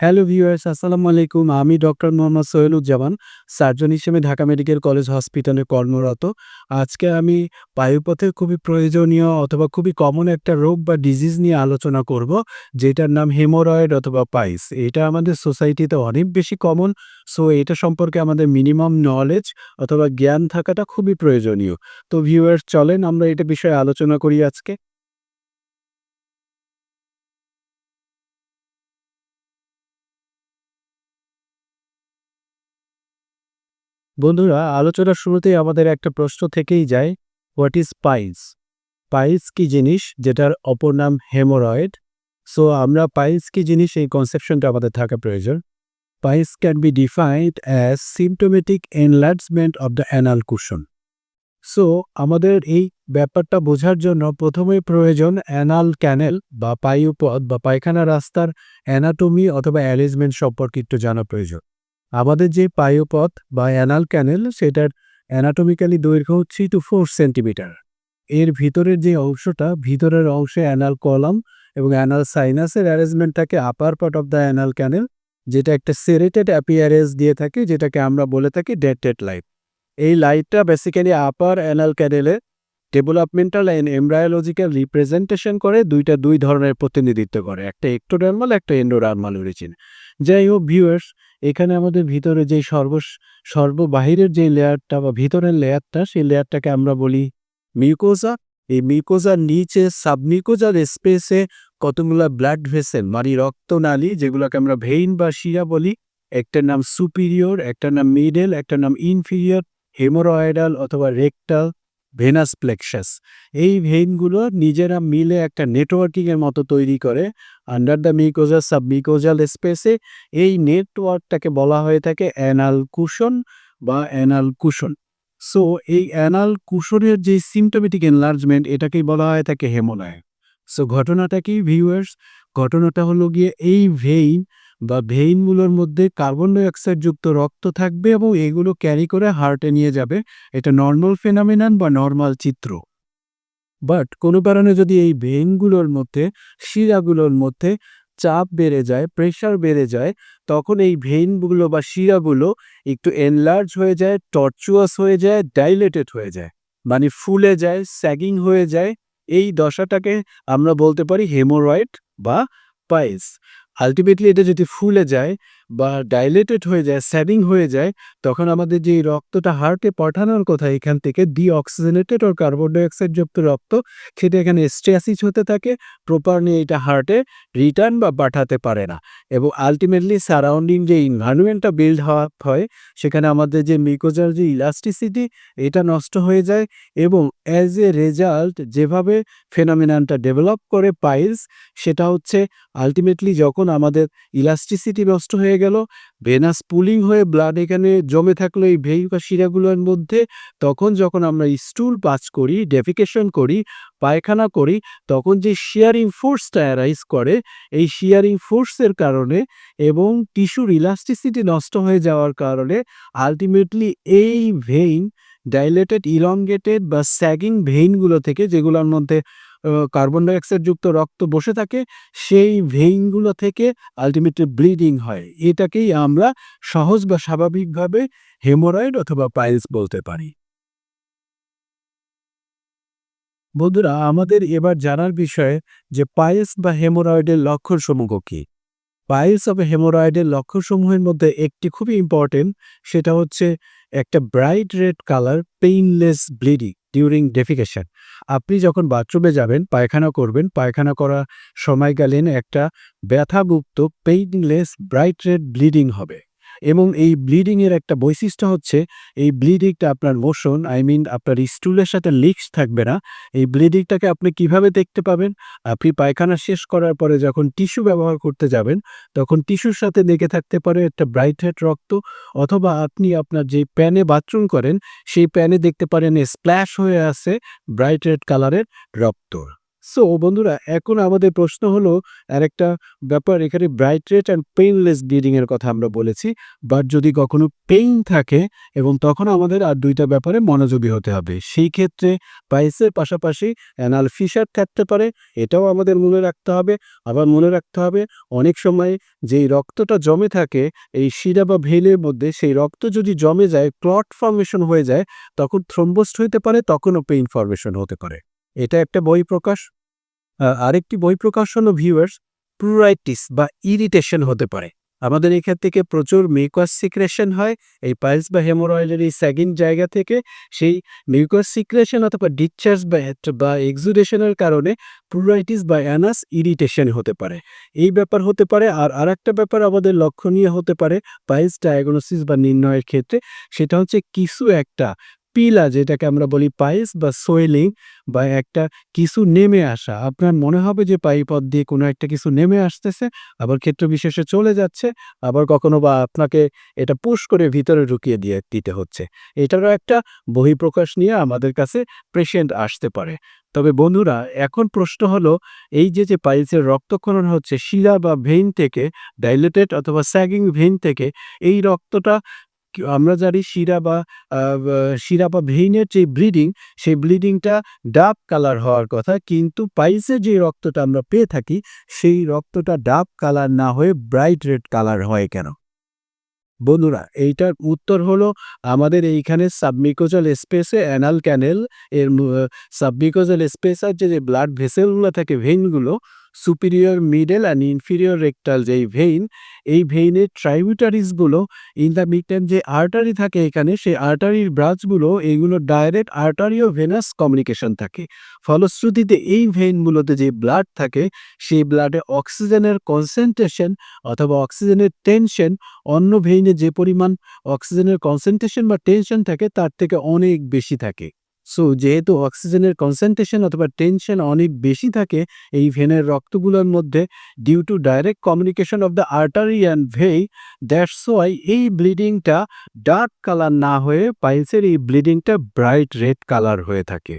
Hello viewers, আসসালামু আলাইকুম। আমি ডক্টর মোহাম্মদ সোহেলুজ্জামান, সার্জন হিসেবে ঢাকা মেডিকেল কলেজ হসপিটালে কর্মরত। আজকে আমি বায়ুপথের খুবই প্রয়োজনীয় অথবা খুবই কমন একটা রোগ বা ডিজিজ নিয়ে আলোচনা করব, যেটার নাম হেমোরয়েড অথবা পাইস। এটা আমাদের সোসাইটিতে অনেক বেশি কমন, সো এটা সম্পর্কে আমাদের মিনিমাম নলেজ অথবা জ্ঞান থাকাটা খুবই প্রয়োজনীয়। তো ভিউয়ার্স, চলেন আমরা এটা বিষয়ে আলোচনা করি আজকে। বন্ধুরা, আলোচনার শুরুতেই আমাদের একটা প্রশ্ন থেকেই যায় হোয়াট ইজ পাইলস পাইলস কি জিনিস যেটার অপর নাম হেমোরয়েড সো আমরা পাইলস কি জিনিস এই কনসেপশনটা আমাদের থাকা প্রয়োজন। Piles can be defined as symptomatic enlargement of the anal cushion so আমাদের এই ব্যাপারটা বোঝার জন্য প্রথমেই প্রয়োজন অ্যানাল ক্যানেল বা পায়ুপথ বা পায়খানা রাস্তার অ্যানাটমি অথবা অ্যারেঞ্জমেন্ট সম্পর্কে একটু জানা প্রয়োজন। আমাদের যে পায়ুপথ বা অ্যানাল ক্যানেল, সেটার অ্যানাটমিক্যালি দৈর্ঘ্য হচ্ছে টু ফোর সেন্টিমিটার এর ভিতরের যে অংশটা, ভিতরের অংশে অ্যানাল কলাম এবং অ্যানাল সাইনাসের অ্যারেঞ্জমেন্ট থাকে upper part of the anal canal, যেটা একটা সেরেটেড অ্যাপিয়ারেন্স দিয়ে থাকে, যেটাকে আমরা বলে থাকি ডেটেড লাইট এই লাইটটা বেসিক্যালি আপার অ্যানাল ক্যানেলে ডেভেলপমেন্টাল অ্যান্ড এমব্রায়োলজিক্যাল রিপ্রেজেন্টেশন করে, দুইটা দুই ধরনের প্রতিনিধিত্ব করে, একটা একটোডার্মাল একটা এন্ডোডার্মাল অরিজিন যাই হোক ভিউয়ার্স এখানে আমাদের ভিতরে যে সর্ব সর্ববাহিরের যে লেয়ারটা বা ভিতরের লেয়ারটা, সেই লেয়ারটাকে আমরা বলি মিউকোজা। এই মিউকোজার নিচে সাবমিউকোজার স্পেসে কতগুলো ব্লাড ভেসেল মানে রক্তনালী, যেগুলোকে আমরা ভেইন বা শিরা বলি, একটার নাম সুপিরিয়র, একটার নাম মিডল, একটার নাম ইনফিরিয়র, হেমোরয়েডাল অথবা রেকটাল ভেনাস প্লেক্সাস। এই ভেইনগুলো নিজেরা মিলে একটা নেটওয়ার্কিংয়ের মতো তৈরি করে আন্ডার দ্য মিকোজাল স্পেসে এই নেটওয়ার্কটাকে বলা হয়ে থাকে অ্যানাল কুশন বা অ্যানাল কুশন। সো এই অ্যানাল কুশনের যে সিমটোমেটিক এনলার্জমেন্ট এটাকেই বলা হয় থাকে হেমোনয় সো ঘটনাটা কি ভিউয়ার্স ঘটনাটা হলো গিয়ে এই ভেইন বা ভেইনগুলোর মধ্যে কার্বন ডাইঅক্সাইড যুক্ত রক্ত থাকবে এবং এগুলো ক্যারি করে হার্টে নিয়ে যাবে। এটা নর্মাল ফেনামিনান বা নর্মাল চিত্র। বাট কোনো কারণে যদি এই ভেইনগুলোর মধ্যে, শিরাগুলোর মধ্যে চাপ বেড়ে যায়, প্রেশার বেড়ে যায়, তখন এই ভেইনগুলো বা শিরাগুলো একটু এনলার্জ হয়ে যায়, টর্চুয়াস হয়ে যায়, ডাইলেটেড হয়ে যায়। মানে ফুলে যায়, স্যাগিং হয়ে যায়। এই দশাটাকে আমরা বলতে পারি হেমোরয়েড বা পাইলস আলটিমেটলি এটা যদি ফুলে যায় বা ডাইলেটেড হয়ে যায় স্যাডিং হয়ে যায়, তখন আমাদের যে রক্তটা হার্টে পাঠানোর কথা এখান থেকে ডিঅক্সিজেনেটেড ও কার্বন ডাইঅক্সাইড যুক্ত রক্ত সেটা এখানে স্ট্রেসিস হতে থাকে প্রপারলি এটা হার্টে রিটার্ন বা পাঠাতে পারে না। এবং আলটিমেটলি সারাউন্ডিং যে ইনভায়রনমেন্টটা বিল্ড হওয়া হয়, সেখানে আমাদের যে মিকোজার যে ইলাস্টিসিটি এটা নষ্ট হয়ে যায় এবং অ্যাজ এ রেজাল্ট যেভাবে ফেনোমিনানটা ডেভেলপ করে পাইলস সেটা হচ্ছে আলটিমেটলি যখন আমাদের ইলাস্টিসিটি নষ্ট হয়ে গেল। ভেনাস পুলিং হয়ে ব্লাড এখানে জমে থাকল এই বা শিরাগুলোর মধ্যে। তখন যখন আমরা স্টুল পাস করি ডেফিকেশন করি, পায়খানা করি, তখন যে শিয়ারিং ফোর্সটা অ্যারাইজ করে, এই শিয়ারিং ফোর্সের কারণে এবং টিস্যুর ইলাস্টিসিটি নষ্ট হয়ে যাওয়ার কারণে আলটিমেটলি এই ভেইন ডাইলেটেড ইলঙ্গেটেড বা স্যাগিং ভেইনগুলো থেকে যেগুলোর মধ্যে কার্বন ডাইঅক্সাইড যুক্ত রক্ত বসে থাকে, সেই ভেইনগুলো থেকে আলটিমেটলি ব্লিডিং হয়। এটাকেই আমরা সহজ বা স্বাভাবিকভাবে হেমোরয়েড অথবা পাইলস বলতে পারি। বন্ধুরা, আমাদের এবার জানার বিষয় যে পায়েস বা হেমোরয়েডের লক্ষণসমূহ কী? পাইলস অফ হেমোরয়েডের লক্ষণসমূহের মধ্যে একটি খুবই ইম্পর্টেন্ট সেটা হচ্ছে একটা bright red colour painless bleeding during defecation আপনি যখন বাথরুমে যাবেন, পায়খানা করবেন, পায়খানা করা সময়কালীন একটা ব্যথাভুক্ত পেইনলেস ব্রাইট রেড ব্লিডিং হবে। এবং এই ব্লিডিংয়ের একটা বৈশিষ্ট্য হচ্ছে, এই ব্লিডিংটা আপনার মোশন, আই মিন আপনার স্টুলের সাথে লিক্স থাকবে না। এই ব্লিডিংটাকে আপনি কীভাবে দেখতে পাবেন? আপনি পায়খানা শেষ করার পরে যখন টিস্যু ব্যবহার করতে যাবেন, তখন টিস্যুর সাথে লেগে থাকতে পারে একটা ব্রাইট হেড রক্ত অথবা আপনি আপনার যে প্যানে বাথরুম করেন, সেই প্যানে দেখতে পারেন স্প্ল্যাশ হয়ে আছে ব্রাইট রেড কালারের রক্ত। সো বন্ধুরা, এখন আমাদের প্রশ্ন হলো, আর একটা ব্যাপার, এখানে bright red and painless bleeding এর কথা আমরা বলেছি বাট যদি কখনো পেইন থাকে, এবং তখন আমাদের আর দুইটা ব্যাপারে মনোযোগী হতে হবে। সেই ক্ষেত্রে পাইসের পাশাপাশি অ্যানাল ফিশার থাকতে পারে, এটাও আমাদের মনে রাখতে হবে। আবার মনে রাখতে হবে, অনেক সময় যেই রক্তটা জমে থাকে, এই শিরা বা ভেলের মধ্যে, সেই রক্ত যদি জমে যায় ক্লট ফর্মেশন হয়ে যায়, তখন থ্রম্বোস্ট হইতে পারে, তখনও পেইন ফর্মেশন হতে পারে। এটা একটা বই প্রকাশ আরেকটি বই প্রকাশন ও ভিউয়ার্স প্লুরাইটিস বা ইরিটেশন হতে পারে। আমাদের এখান থেকে প্রচুর মিউকাস সিক্রেশন হয়, এই পাইলস বা হেমোরয়েডের এই সেকেন্ড জায়গা থেকে সেই মিউকাস সিক্রেশন অথবা ডিসচার্জ বা বা এক্সুডেশনের কারণে প্লুরাইটিস বা অ্যানাস ইরিটেশন হতে পারে। এই ব্যাপার হতে পারে, আর আরেকটা ব্যাপার আমাদের লক্ষণীয় হতে পারে পাইলস ডায়াগনোসিস বা নির্ণয়ের ক্ষেত্রে, সেটা হচ্ছে কিছু একটা পিলা, যেটাকে আমরা বলি পাইস বা সোয়েলিং বা একটা কিছু নেমে আসা। আপনার মনে হবে যে পাইপথ দিয়ে কোনো একটা কিছু নেমে আসতেছে, আবার ক্ষেত্র বিশেষে চলে যাচ্ছে, আবার কখনো বা আপনাকে এটা পুশ করে ভিতরে ঢুকিয়ে দিয়ে দিতে হচ্ছে। এটারও একটা বহিঃপ্রকাশ নিয়ে আমাদের কাছে পেশেন্ট আসতে পারে। তবে বন্ধুরা, এখন প্রশ্ন হলো, এই যে যে পাইলসের রক্তক্ষরণ হচ্ছে শিরা বা ভেইন থেকে ডাইলেটেড অথবা স্যাগিং ভেইন থেকে, এই রক্তটা আমরা জানি শিরা বা শিরা বা ভেইনের যে ব্লিডিং, সেই ব্লিডিংটা ডার্ক কালার হওয়ার কথা। কিন্তু পাইসে যে রক্তটা আমরা পেয়ে থাকি, সেই রক্তটা ডার্ক কালার না হয়ে ব্রাইট রেড কালার হয় কেন? বন্ধুরা, এইটার উত্তর হলো আমাদের এইখানে সাবমিকোজাল স্পেসে অ্যানাল ক্যানেল, এর সাবমিকোজাল স্পেসার যে যে ব্লাড ভেসেলগুলো থাকে, ভেইনগুলো superior middle and inferior rectal যেই ভেইন এই ভেইনের ট্রাইবিউটারিসগুলো ইন দ্য মিডটাইম যে আর্টারি থাকে এখানে, সেই আর্টারির ব্রাঞ্চগুলো এইগুলো ডাইরেক্ট আর্টারিও ভেনাস কমিউনিকেশন থাকে। ফলশ্রুতিতে এই ভেইনগুলোতে যে ব্লাড থাকে, সেই ব্লাডে অক্সিজেনের কনসেন্ট্রেশন অথবা অক্সিজেনের টেনশন অন্য ভেইনে যে পরিমাণ অক্সিজেনের কনসেন্ট্রেশন বা টেনশন থাকে, তার থেকে অনেক বেশি থাকে। সো যেহেতু অক্সিজেনের কনসেন্ট্রেশন অথবা টেনশন অনেক বেশি থাকে, এই ভেনের রক্তগুলোর মধ্যে due to direct communication of the artery and vein that's why এই ব্লিডিংটা ডার্ক কালার না হয়ে পাইলসের এই ব্লিডিংটা ব্রাইট রেড কালার হয়ে থাকে।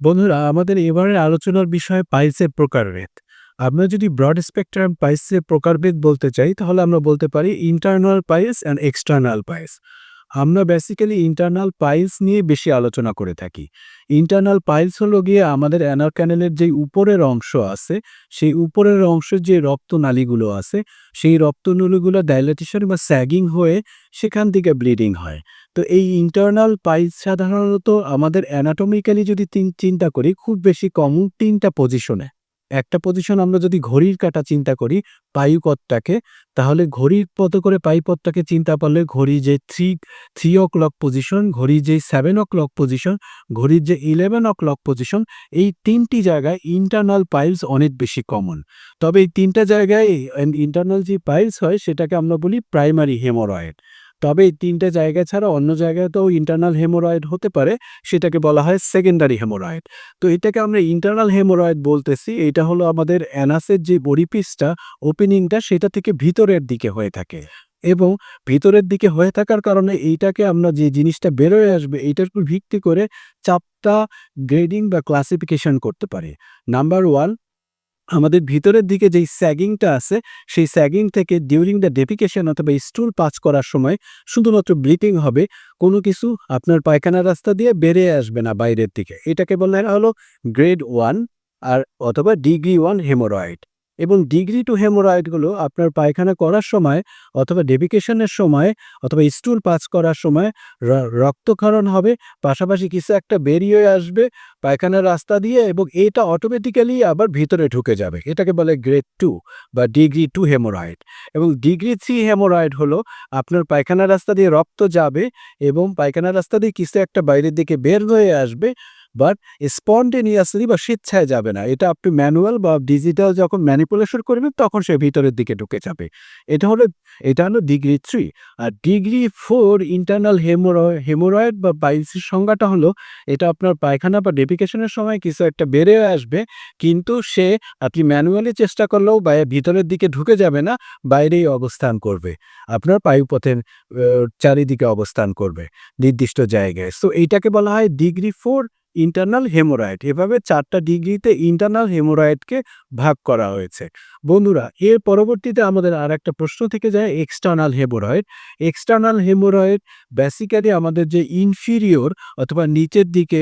বন্ধুরা, আমাদের এবারের আলোচনার বিষয় পাইলসের প্রকারভেদ। আমরা যদি ব্রড স্পেকট্রাম পাইলসের প্রকারভেদ বলতে চাই, তাহলে আমরা বলতে পারি internal piles and external piles আমরা বেসিক্যালি ইন্টারনাল পাইলস নিয়ে বেশি আলোচনা করে থাকি। ইন্টারনাল পাইলস হলো গিয়ে আমাদের অ্যানার ক্যানেলের যে উপরের অংশ আছে, সেই উপরের অংশের যে রক্তনালীগুলো আছে, সেই রক্তনালীগুলো ডাইলেটেশন বা স্যাগিং হয়ে সেখান থেকে ব্লিডিং হয়। তো এই ইন্টারনাল পাইলস সাধারণত আমাদের অ্যানাটমিক্যালি যদি চিন্তা করি, খুব বেশি কমন তিনটা পজিশনে একটা পজিশন আমরা যদি ঘড়ির কাটা চিন্তা করি পায়ুপথটাকে তাহলে ঘড়ির পথ করে পায়ুপথটাকে চিন্তা করলে ঘড়ি যে three three o'clock position ঘড়ি যে সেভেন ও ক্লক পজিশন ঘড়ির যে ইলেভেন ও ক্লক পজিশন এই তিনটি জায়গায় ইন্টারনাল পাইলস অনেক বেশি কমন তবে এই তিনটা জায়গায় ইন্টারনাল যে পাইলস হয়, সেটাকে আমরা বলি প্রাইমারি হেমোরয়েড তবে এই তিনটে জায়গা ছাড়া অন্য জায়গাতেও ইন্টারনাল হেমোরয়েড হতে পারে, সেটাকে বলা হয় সেকেন্ডারি হেমোরয়েড তো এটাকে আমরা ইন্টারনাল হেমোরয়েড বলতেছি, এটা হলো আমাদের অ্যানাসের যে বডিপিসটা ওপেনিংটা সেটা থেকে ভিতরের দিকে হয়ে থাকে। এবং ভিতরের দিকে হয়ে থাকার কারণে এইটাকে আমরা যে জিনিসটা বেরোয় আসবে এইটার উপর ভিত্তি করে চাপটা গ্রেডিং বা ক্লাসিফিকেশন করতে পারি। নাম্বার ওয়ান আমাদের ভিতরের দিকে যেই স্যাগিংটা আছে, সেই স্যাগিং থেকে ডিউরিং দ্য ডেপিকেশন অথবা স্টুল পাস করার সময় শুধুমাত্র ব্লিটিং হবে, কোনো কিছু আপনার পায়খানা রাস্তা দিয়ে বেড়ে আসবে না বাইরের দিকে। এটাকে বলা হলো গ্রেড ওয়ান আর অথবা ডিগ্রি ওয়ান হেমোরয়েড এবং ডিগ্রি টু হেমোরয়েডগুলো আপনার পায়খানা করার সময় অথবা ডেভিকেশনের সময় অথবা স্টুল পাস করার সময় রক্তক্ষরণ হবে, পাশাপাশি কিছু একটা বেরিয়ে আসবে পায়খানার রাস্তা দিয়ে এবং এটা অটোমেটিক্যালি আবার ভিতরে ঢুকে যাবে। এটাকে বলে গ্রেড টু বা ডিগ্রি টু হেমোরয়েড এবং ডিগ্রি থ্রি হেমোরয়েড হলো আপনার পায়খানা রাস্তা দিয়ে রক্ত যাবে এবং পায়খানা রাস্তা দিয়ে কিছু একটা বাইরের দিকে বের হয়ে আসবে বাট স্পন্টেনিয়াসলি বা স্বেচ্ছায় যাবে না। এটা আপনি ম্যানুয়াল বা ডিজিটাল যখন ম্যানিপুলেশন করবেন, তখন সে ভিতরের দিকে ঢুকে যাবে। এটা হলো এটা হলো ডিগ্রি থ্রি আর ডিগ্রি ফোর ইন্টারনাল হেমোরয় হেমোরয়েড বা পাইলসের সংজ্ঞাটা হলো, এটা আপনার পায়খানা বা ডেপিকেশনের সময় কিছু একটা বেড়ে আসবে, কিন্তু সে আপনি ম্যানুয়ালি চেষ্টা করলেও বা ভিতরের দিকে ঢুকে যাবে না, বাইরেই অবস্থান করবে। আপনার পায়ুপথের চারিদিকে অবস্থান করবে, নির্দিষ্ট জায়গায়। সো এইটাকে বলা হয় ডিগ্রি ফোর ইন্টারনাল হেমোরয়েড এভাবে চারটা ডিগ্রিতে ইন্টারনাল হেমোরয়েডকে ভাগ করা হয়েছে। বন্ধুরা, এর পরবর্তীতে আমাদের আর একটা প্রশ্ন থেকে যায় external haemorrhoid external haemorrhoid basically আমাদের যে ইনফিরিয়র অথবা নিচের দিকে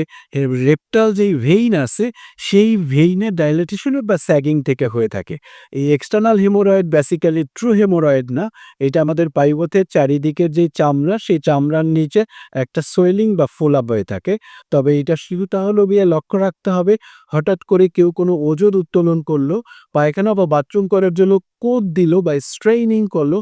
রেপটাল যেই ভেইন আছে, সেই ভেইনের ডাইলেটেশন বা স্যাগিং থেকে হয়ে থাকে। এই external hemorrhoid basically true hemorrhoid না, এটা আমাদের পাইপথের চারিদিকের যে চামড়া, সেই চামড়ার নিচে একটা সোয়েলিং বা ফোলা হয়ে থাকে। তবে এটা শুরুটা হলো বিয়ে লক্ষ্য রাখতে হবে, হঠাৎ করে কেউ কোনো ওজন উত্তোলন করল, পায়খানা বা বাথরুম করার জন্য কোদ দিল বা স্ট্রেইনিং করল,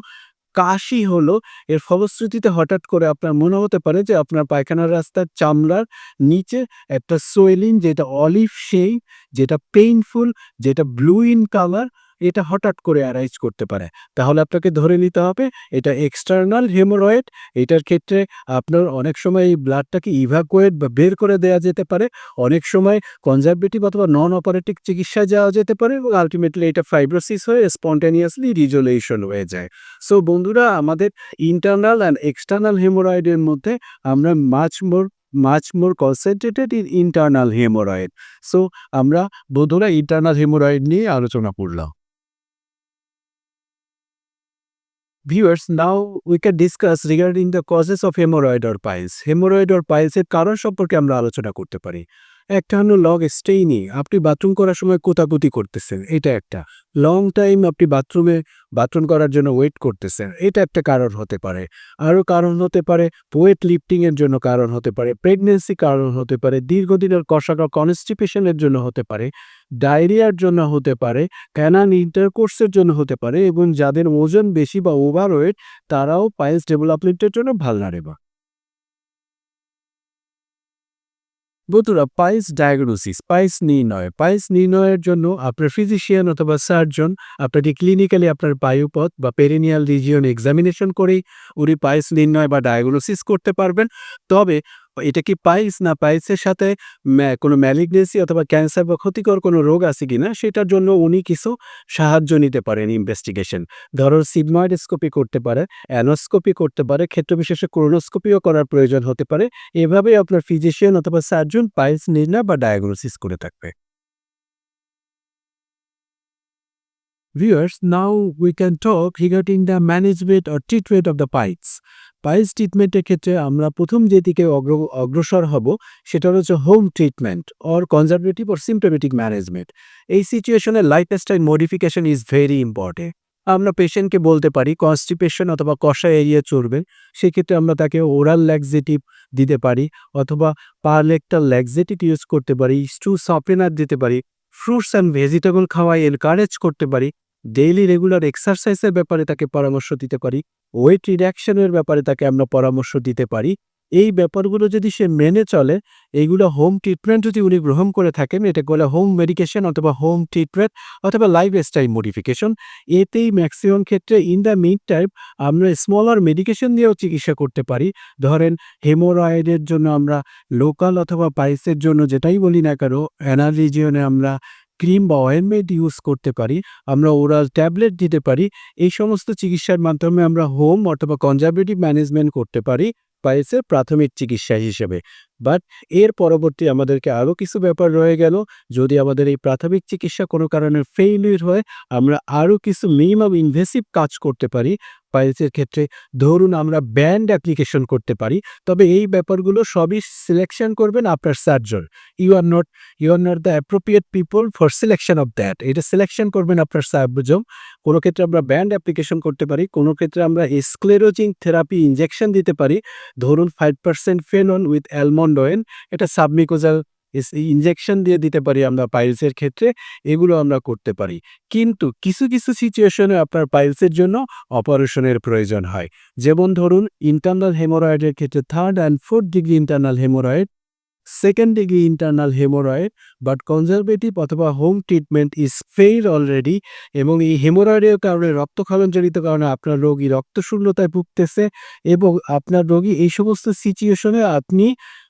কাশি হলো, এর ফলশ্রুতিতে হঠাৎ করে আপনার মনে হতে পারে যে আপনার পায়খানার রাস্তার চামড়ার নিচে একটা সোয়েলিন যেটা অলিভ শেই যেটা পেইনফুল যেটা ব্লু ইন কালার এটা হঠাৎ করে অ্যারাইজ করতে পারে। তাহলে আপনাকে ধরে নিতে হবে, এটা এক্সটার্নাল হেমোরয়েড এটার ক্ষেত্রে আপনার অনেক সময় এই ব্লাডটাকে ইভাকুয়েট বা বের করে দেওয়া যেতে পারে। অনেক সময় কনজারভেটিভ অথবা নন অপারেটিভ চিকিৎসায় যাওয়া যেতে পারে এবং আলটিমেটলি এটা ফাইব্রোসিস হয়ে স্পন্টেনিয়াসলি রিজলেশন হয়ে যায়। সো বন্ধুরা, আমাদের ইন্টারনাল অ্যান্ড এক্সটার্নাল হেমোরয়েডের মধ্যে আমরা much more much more concentrated in internal hemorrhoid so আমরা বন্ধুরা ইন্টারনাল হেমোরয়েড নিয়ে আলোচনা করলাম। Viewers, now we can discuss regarding the causes of hemorrhoid or piles. Hemorrhoid or piles এর কারণ সম্পর্কে আমরা আলোচনা করতে পারি একটা হলো লগ স্টেইনি আপনি বাথরুম করার সময় কোতাকুতি করতেছেন, এটা একটা। লং টাইম আপনি বাথরুমে বাথরুম করার জন্য ওয়েট করতেছেন, এটা একটা কারণ হতে পারে। আরও কারণ হতে পারে ওয়েট লিফটিংয়ের জন্য কারণ হতে পারে প্রেগনেন্সি কারণ হতে পারে, দীর্ঘদিনের কষাকা কনস্টিপেশনের জন্য হতে পারে ডায়রিয়ার জন্য হতে পারে ক্যানান ইন্টারকোর্সের জন্য হতে পারে, এবং যাদের ওজন বেশি বা ওভারওয়েট তারাও পাইলস ডেভেলপমেন্টের জন্য ভালনারেবা বন্ধুরা, পাইলস ডায়াগনোসিস, পাইলস নির্ণয়। পাইলস নির্ণয়ের জন্য আপনার ফিজিশিয়ান অথবা সার্জন আপনাকে ক্লিনিক্যালি আপনার বায়ুপথ বা পেরিনিয়াল রিজিয়ন এক্সামিনেশন করেই উনি পাইলস নির্ণয় বা ডায়াগনোসিস করতে পারবেন। তবে এটা কি পাইলস না পাইলসের সাথে কোনো ম্যালিগনেন্সি অথবা ক্যান্সার বা ক্ষতিকর কোনো রোগ আছে কিনা সেটার জন্য উনি কিছু সাহায্য নিতে পারেন ইনভেস্টিগেশন ধরো সিগময়েডস্কোপি করতে পারে অ্যানোস্কোপি করতে পারে ক্ষেত্র বিশেষে কোলোনোস্কোপিও করার প্রয়োজন হতে পারে। এভাবেই আপনার ফিজিশিয়ান অথবা সার্জন পাইলস নির্ণয় বা ডায়াগনোসিস করে থাকবে। Viewers, now we can talk regarding the management or treatment of the piles. Piles ট্রিটমেন্টের ক্ষেত্রে আমরা প্রথম যেদিকে অগ্র, অগ্রসর হব, সেটা হচ্ছে home treatment or conservative or symptomatic management এই সিচুয়েশনে life lifestyle modification is very important আমরা পেশেন্টকে বলতে পারি কনস্টিপেশন অথবা কষা এরিয়া চড়বে সেক্ষেত্রে আমরা তাকে ওরাল ল্যাক্সেটিভ দিতে পারি, অথবা পারলেকটাল ল্যাক্সেটিভ ইউজ করতে পারি স্টু সফটেনার দিতে পারি ফ্রুটস অ্যান্ড ভেজিটেবল খাওয়াই এনকারেজ করতে পারি ডেইলি রেগুলার এক্সারসাইজের ব্যাপারে তাকে পরামর্শ দিতে পারি ওয়েট রিডাকশনের ব্যাপারে তাকে আমরা পরামর্শ দিতে পারি। এই ব্যাপারগুলো যদি সে মেনে চলে, এইগুলো হোম ট্রিটমেন্ট যদি উনি গ্রহণ করে থাকেন এটা বলে হোম মেডিকেশন অথবা হোম ট্রিটমেন্ট অথবা লাইফ স্টাইল মডিফিকেশন এতেই ম্যাক্সিমাম ক্ষেত্রে ইন দ্য মিড টাইম আমরা স্মলার মেডিকেশন দিয়েও চিকিৎসা করতে পারি। ধরেন হেমোরয়েডের জন্য আমরা লোকাল অথবা পাইসের জন্য যেটাই বলি না কেন অ্যানালিজিয়নে আমরা ক্রিম বা অয়েনমেন্ট ইউজ করতে পারি, আমরা ওরাল ট্যাবলেট দিতে পারি, এই সমস্ত চিকিৎসার মাধ্যমে আমরা হোম অথবা কনজারভেটিভ ম্যানেজমেন্ট করতে পারি পাইসের প্রাথমিক চিকিৎসা হিসেবে। বাট এর পরবর্তী আমাদেরকে আরও কিছু ব্যাপার রয়ে গেল। যদি আমাদের এই প্রাথমিক চিকিৎসা কোনো কারণে ফেইলিউর হয়, আমরা আরও কিছু মিনিমাম ইনভেসিভ কাজ করতে পারি। পাইলসের ক্ষেত্রে ধরুন আমরা ব্যান্ড অ্যাপ্লিকেশন করতে পারি। তবে এই ব্যাপারগুলো সবই সিলেকশন করবেন আপনার surgeon you are not you are not the appropriate people for selection of that এটা সিলেকশন করবেন আপনার সার্জন কোনো ক্ষেত্রে আমরা ব্যান্ড অ্যাপ্লিকেশন করতে পারি, কোনো ক্ষেত্রে আমরা স্ক্লেরোজিং থেরাপি ইনজেকশন দিতে পারি। ধরুন five percent phenol with almond oil এটা সাবমিকোজাল ইনজেকশন দিয়ে দিতে পারি আমরা পাইলসের ক্ষেত্রে, এগুলো আমরা করতে পারি। কিন্তু কিছু কিছু সিচুয়েশনে আপনার পাইলসের জন্য অপারেশনের প্রয়োজন হয়। যেমন ধরুন ইন্টারনাল হেমোরয়েডের ক্ষেত্রে third and fourth degree internal hemorrhoid second degree internal hemorrhoid but conservative অথবা home treatment is fail already এবং এই হেমোরয়েডের কারণে রক্তক্ষরণজনিত কারণে আপনার রোগী রক্তশূন্যতায় ভুগতেছে, এবং আপনার রোগী এই সমস্ত সিচুয়েশনে আপনি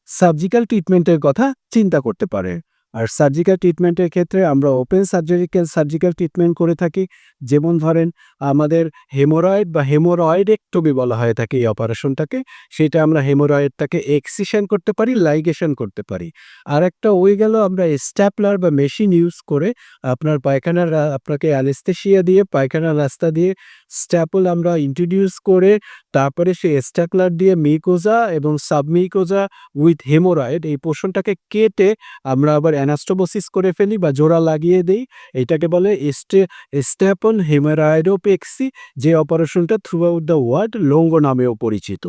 সার্জিক্যাল ট্রিটমেন্টের কথা চিন্তা করতে পারে। আর সার্জিক্যাল ট্রিটমেন্টের ক্ষেত্রে আমরা ওপেন সার্জারিক্যাল সার্জিক্যাল ট্রিটমেন্ট করে থাকি। যেমন ধরেন, আমাদের হেমোরয়েড বা হেমোরয়েডেক্টমি বলা হয়ে থাকে এই অপারেশনটাকে সেটা আমরা হেমোরয়েডটাকে এক্সিশন করতে পারি লাইগেশন করতে পারি। আর একটা ওই গেল আমরা স্ট্যাপলার বা মেশিন ইউজ করে আপনার পায়খানার আপনাকে অ্যানেস্থেশিয়া দিয়ে, পায়খানার রাস্তা দিয়ে স্ট্যাপল আমরা ইন্ট্রোডিউস করে তারপরে সেই স্ট্যাপলার দিয়ে মিকোজা এবং সাবমিকোজা উইথ হেমোরয়েড এই পোর্শনটাকে কেটে আমরা আবার অ্যানাস্টোবোসিস করে ফেলি বা জোড়া লাগিয়ে দেই, এটাকে বলে স্টে স্ট্যাপল হেমারাইডোপেক্সি, যে অপারেশনটা throughout the world Longo নামেও পরিচিত।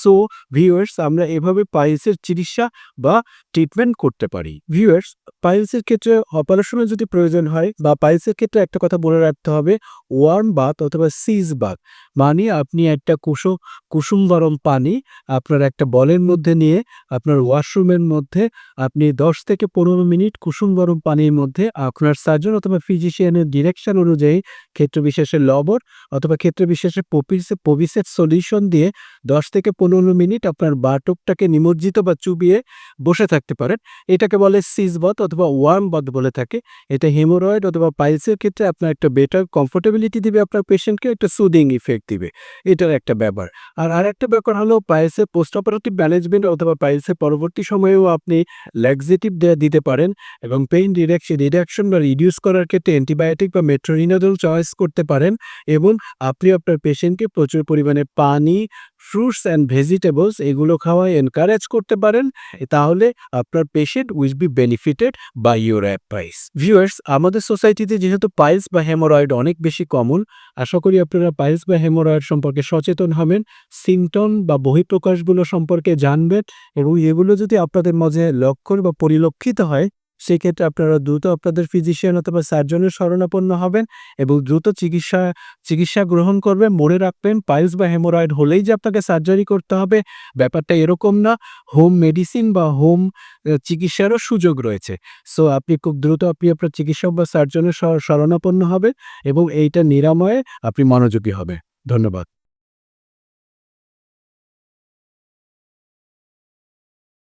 সো ভিউয়ার্স আমরা এভাবে পাইলসের চিকিৎসা বা ট্রিটমেন্ট করতে পারি। ভিউয়ার্স পাইলসের ক্ষেত্রে অপারেশনের যদি প্রয়োজন হয় বা পাইলসের ক্ষেত্রে একটা কথা বলে রাখতে হবে ওয়ার্ম বাথ অথবা সিজ বাথ মানে আপনি একটা কুসু, কুসুম গরম পানি আপনার একটা বলের মধ্যে নিয়ে, আপনার ওয়াশরুমের মধ্যে আপনি দশ থেকে পনেরো মিনিট কুসুম গরম পানির মধ্যে আপনার সার্জন অথবা ফিজিশিয়ানের ডিরেকশন অনুযায়ী ক্ষেত্র বিশেষে লবণ অথবা ক্ষেত্র বিশেষে পপিসে পবিসের সলিউশন দিয়ে দশ থেকে পনেরো মিনিট আপনার বাটকটাকে নিমজ্জিত বা চুবিয়ে বসে থাকতে পারেন। এটাকে বলে সিজ বাথ অথবা ওয়ার্ম বাথ বলে থাকে। এটা হেমোরয়েড অথবা পাইলসের ক্ষেত্রে আপনার একটা বেটার কমফোর্টেবিলিটি দিবে আপনার পেশেন্টকে একটা সুদিং ইফেক্ট দিবে। এটার একটা ব্যাপার। আর আরেকটা ব্যাপার হলো পাইলসের পোস্ট অপারেটিভ ম্যানেজমেন্ট অথবা পাইলসের পরবর্তী সময়েও আপনি ল্যাক্সেটিভ দিতে পারেন। এবং পেইন ডিরেকশন রিডাকশন বা রিডিউস করার ক্ষেত্রে অ্যান্টিবায়োটিক বা মেট্রোরিনাদল চয়েস করতে পারেন এবং আপনি আপনার পেশেন্টকে প্রচুর পরিমাণে পানি ফ্রুটস অ্যান্ড ভেজিটেবলস এগুলো খাওয়ায় এনকারেজ করতে পারেন তাহলে আপনার patient will be benefited by your advice viewers আমাদের সোসাইটিতে যেহেতু পাইলস বা হেমোরয়েড অনেক বেশি কমন আশা করি আপনারা পাইলস বা হেমোরয়েড সম্পর্কে সচেতন হবেন সিমটম বা বহিঃপ্রকাশগুলো সম্পর্কে জানবেন, এবং এগুলো যদি আপনাদের মাঝে লক্ষণ বা পরিলক্ষিত হয় সেক্ষেত্রে আপনারা দ্রুত আপনাদের ফিজিশিয়ান অথবা সার্জনের শরণাপন্ন হবেন এবং দ্রুত চিকিৎসা চিকিৎসা গ্রহণ করবেন। মনে রাখবেন পাইলস বা হেমোরয়েড হলেই যে আপনাকে সার্জারি করতে হবে, ব্যাপারটা এরকম না। হোম মেডিসিন বা হোম চিকিৎসারও সুযোগ রয়েছে। সো আপনি খুব দ্রুত আপনি আপনার চিকিৎসক বা সার্জনের শরণাপন্ন হবে এবং এইটা নিরাময়ে আপনি মনোযোগী হবে ধন্যবাদ।